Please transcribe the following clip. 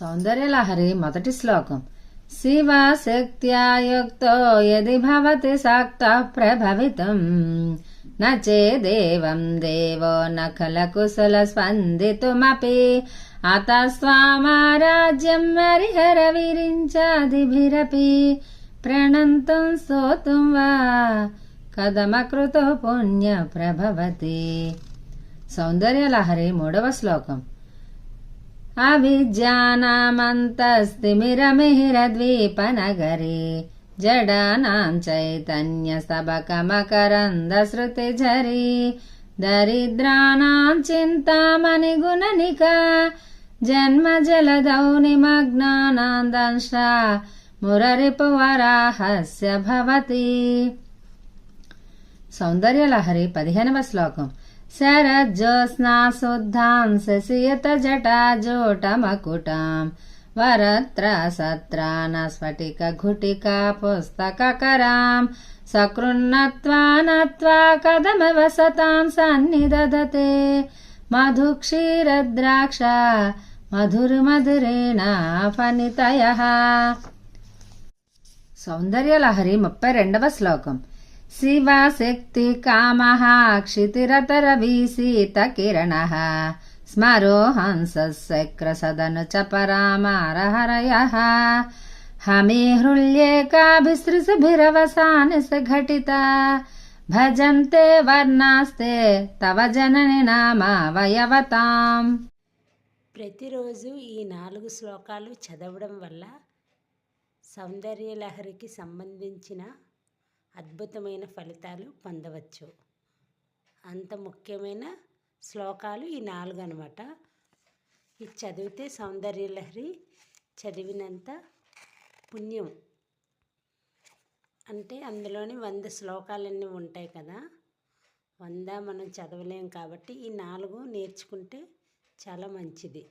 సౌందర్యలహరి మొదటి శ్లోకం. శివ శక్త్యాయుక్తో యది భవతి సక్త ప్రభవితం. న చేదేవం దేవో న ఖల కుశల స్పందితుమపి. అతస్వామారాజ్యం హరిహర విరించాదిభిరపి. ప్రణంతం స్తోతుం వా కదమకృతో పుణ్య ప్రభవతి. సౌందర్యలహరి మూడవ శ్లోకం. अभिज्ञानामन्तस्तिमिरमिहिरद्वीपनगरे जडानां चैतन्यस्तबकमकरन्दश्रुतिझरी दरिद्राणां चिन्तामणिगुणनिका जन्मजलदौ निमग्नानां दंशा మురరిపువరాహస్య భవతి సౌందర్యలహరి పదిహేనవ శ్లోకం శరజ్యోత్స్నా శుద్ధాం శశియత జటాజోటమకుటాం వరత్ర సత్రాన స్ఫటిక ఘుటికా పుస్తకరాం సకృన్నత్వా నత్వా కదమవ సతాం సన్నిదదతే మధుక్షీరద్రాక్ష మధురమధురేణ ఫణితయ సౌందర్యలహరి ముప్పై రెండవ శ్లోకం శివశక్తి కామ క్షితిరతర వీసీత కిరణ స్మరో హంసశక్ర సదను చ పరామారహరయ హమే హృల్యేకాభిసృభిరవసాని ఘటిత భజంతే వర్ణాస్తే తవ జనని నామావయవతాం. ప్రతిరోజు ఈ నాలుగు శ్లోకాలు చదవడం వల్ల సౌందర్యలహరికి సంబంధించిన అద్భుతమైన ఫలితాలు పొందవచ్చు. అంత ముఖ్యమైన శ్లోకాలు ఈ నాలుగు అనమాట ఇది చదివితే సౌందర్యలహరి చదివినంత పుణ్యం. అంటే అందులోని వంద శ్లోకాలన్నీ ఉంటాయి కదా. వంద మనం చదవలేం కాబట్టి ఈ నాలుగు నేర్చుకుంటే చాలా మంచిది.